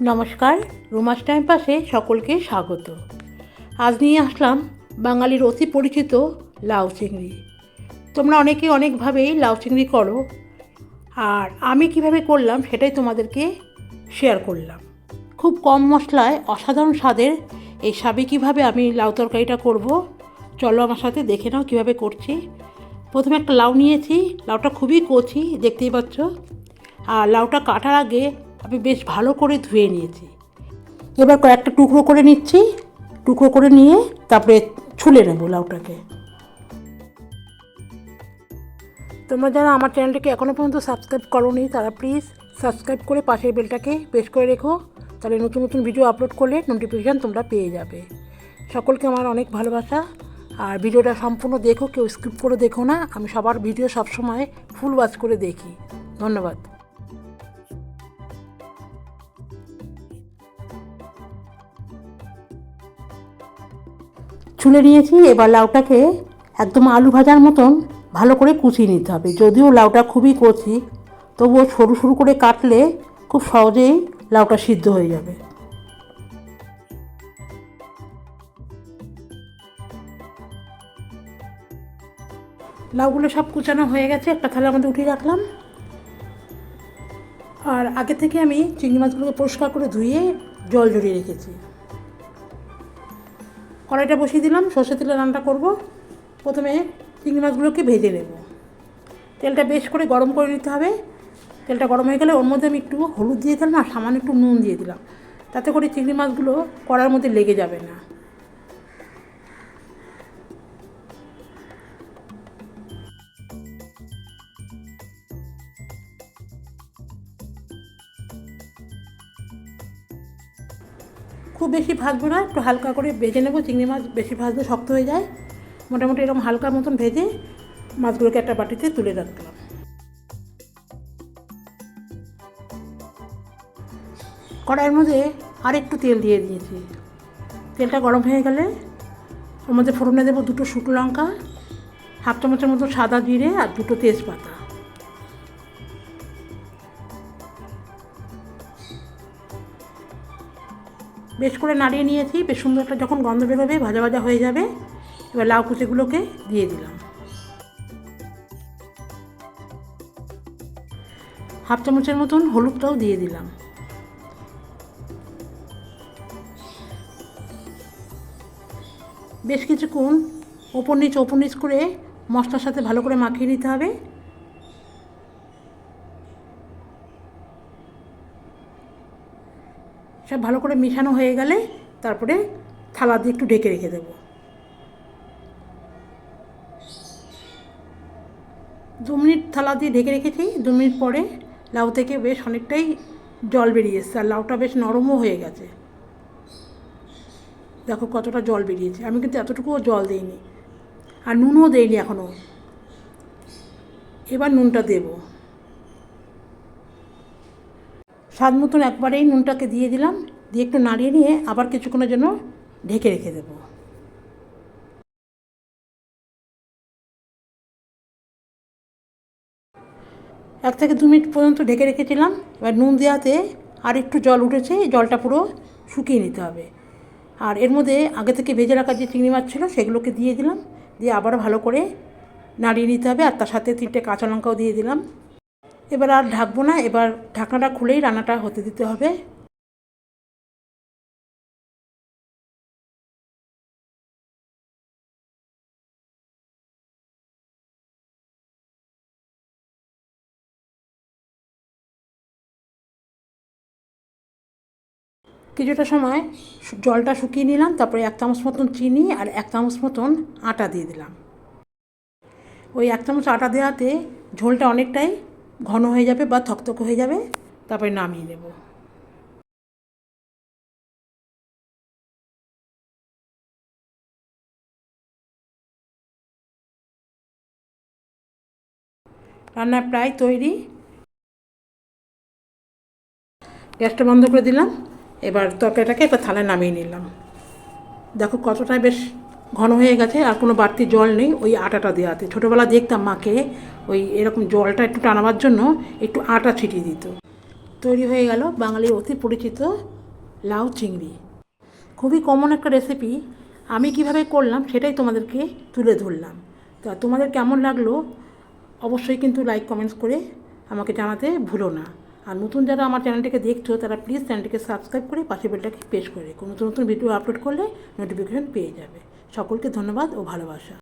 নমস্কার, রুমাস টাইম পাশে সকলকে স্বাগত। আজ নিয়ে আসলাম বাঙালির অতি পরিচিত লাউ চিংড়ি। তোমরা অনেকে অনেকভাবেই লাউ চিংড়ি করো, আর আমি কীভাবে করলাম সেটাই তোমাদেরকে শেয়ার করলাম। খুব কম মশলায় অসাধারণ স্বাদের এই সাবেকিভাবে আমি লাউ তরকারিটা করব, চলো আমার সাথে দেখে নাও কীভাবে করছি। প্রথমে একটা লাউ নিয়েছি, লাউটা খুবই কচি, দেখতেই পাচ্ছ। আর লাউটা কাটার আগে আমি বেশ ভালো করে ধুয়ে নিয়েছি। এবার কয়েকটা টুকরো করে নিচ্ছি। টুকরো করে নিয়ে তারপরে ছুলে নেব লাউটাকে। তোমরা যারা আমার চ্যানেলটাকে এখনও পর্যন্ত সাবস্ক্রাইব করোনি, তারা প্লিজ সাবস্ক্রাইব করে পাশের বেলটাকে প্রেস করে রেখো। তাহলে নতুন নতুন ভিডিও আপলোড করলে নোটিফিকেশান তোমরা পেয়ে যাবে। সকলকে আমার অনেক ভালোবাসা। আর ভিডিওটা সম্পূর্ণ দেখো, কেউ স্কিপ করে দেখো না। আমি সবার ভিডিও সবসময় ফুল ওয়াচ করে দেখি। ধন্যবাদ। ছুলে নিয়েছি, এবার লাউটাকে একদম আলু ভাজার মতন ভালো করে কুচিয়ে নিতে হবে। যদিও লাউটা খুবই কচি, তবুও সরু সরু করে কাটলে খুব সহজেই লাউটা সিদ্ধ হয়ে যাবে। লাউগুলো সব কুচানো হয়ে গেছে, একটা থালার মধ্যে উঠিয়ে রাখলাম। আর আগে থেকে আমি চিংড়ি মাছগুলোকে পরিষ্কার করে ধুয়ে জল জড়িয়ে রেখেছি। কড়াইটা বসিয়ে দিলাম সর্ষে তেলে রান্নাটা করব। প্রথমে চিংড়ি মাছগুলোকে ভেজে নেব। তেলটা বেশ করে গরম করে নিতে হবে। তেলটা গরম হয়ে গেলে ওর মধ্যে আমি একটু হলুদ দিয়ে দিলাম আর সামান্য একটু নুন দিয়ে দিলাম। তাতে করে চিংড়ি মাছগুলো কড়ার মধ্যে লেগে যাবে না। খুব বেশি ভাজবো না, একটু হালকা করে ভেজে নেব, চিংড়ি মাছ বেশি ভাজলে শক্ত হয়ে যায়। মোটামুটি এরকম হালকা মতন ভেজে মাছগুলোকে একটা বাটিতে তুলে রাখলাম। কড়াইয়ের মধ্যে আর একটু তেল দিয়ে দিয়েছি। তেলটা গরম হয়ে গেলে ওর মধ্যে ফোড়নে দেবো দুটো শুকনো লঙ্কা, হাফ চামচের মতো সাদা জিরে আর দুটো তেজপাতা। বেশ করে নাড়িয়ে নিয়েছি, বেশ সুন্দর একটা যখন গন্ধ বেরোবে ভাজা ভাজা হয়ে যাবে। এবার লাউ কুচিগুলোকে দিয়ে দিলাম। হাফ চামচের মতন হলুদটাও দিয়ে দিলাম। বেশ কিছুক্ষণ ওপর নিচ ওপর নিচ করে মশলার সাথে ভালো করে মাখিয়ে নিতে হবে। সব ভালো করে মেশানো হয়ে গেলে তারপরে থালা দিয়ে একটু ঢেকে রেখে দেবো। দু মিনিট থালা দিয়ে ঢেকে রেখেছি, দু মিনিট পরে লাউ থেকে বেশ অনেকটাই জল বেরিয়ে এসছে আর লাউটা বেশ নরমও হয়ে গেছে। দেখো কতটা জল বেরিয়েছে, আমি কিন্তু এতটুকুও জল দিইনি। আর নুনও দেইনি এখনও এবার নুনটা দেবো। স্বাদ মতন একবারেই নুনটাকে দিয়ে দিলাম। দিয়ে একটু নাড়িয়ে নিয়ে আবার কিছুক্ষণের জন্য ঢেকে রেখে দেব। এক থেকে দু মিনিট পর্যন্ত ঢেকে রেখেছিলাম। এবার নুন দেওয়াতে আর একটু জল উঠেছে জলটা পুরো শুকিয়ে নিতে হবে। আর এর মধ্যে আগে থেকে ভেজে রাখা যে চিংড়ি মাছ ছিল, সেগুলোকে দিয়ে দিলাম। দিয়ে আবার ভালো করে নাড়িয়ে নিতে হবে। আর তার সাথে তিনটে কাঁচা লঙ্কাও দিয়ে দিলাম। এবার আর ঢাকবো না, এবার ঢাকনাটা খুলেই রান্নাটা হতে দিতে হবে। কিছুটা সময় জলটা শুকিয়ে নিলাম, তারপরে এক চামচ মতন চিনি আর এক চামচ মতন আটা দিয়ে দিলাম। ওই এক চামচ আটা দেওয়াতে ঝোলটা অনেকটাই ঘন হয়ে যাবে বা থকথকে হয়ে যাবে, তারপরে নামিয়ে নেব। রান্না প্রায় তৈরি। গ্যাসটা বন্ধ করে দিলাম, এবার তরকারিটাকে একটা থালায় নামিয়ে নিলাম। দেখো কতটা বেশ ঘন হয়ে গেছে আর কোনো বাড়তি জল নেই ওই আটাটা দেওয়াতে। ছোটোবেলা দেখতাম মাকে ওই এরকম জলটা একটু টানাবার জন্য একটু আটা ছিটিয়ে দিত। তৈরি হয়ে গেল বাঙালির অতি পরিচিত লাউ চিংড়ি। খুবই কমন একটা রেসিপি আমি কীভাবে করলাম সেটাই তোমাদেরকে তুলে ধরলাম। তা তোমাদের কেমন লাগল অবশ্যই কিন্তু লাইক কমেন্টস করে আমাকে জানাতে ভুলো না। আর নতুন যারা আমার চ্যানেলটিকে দেখছ, তারা প্লিজ চ্যানেলটিকে সাবস্ক্রাইব করে পাশে বেলটাকে প্রেস করে রেখো। নতুন নতুন ভিডিও আপলোড করলে নোটিফিকেশন পেয়ে যাবে। সকলকে ধন্যবাদ ও ভালোবাসা।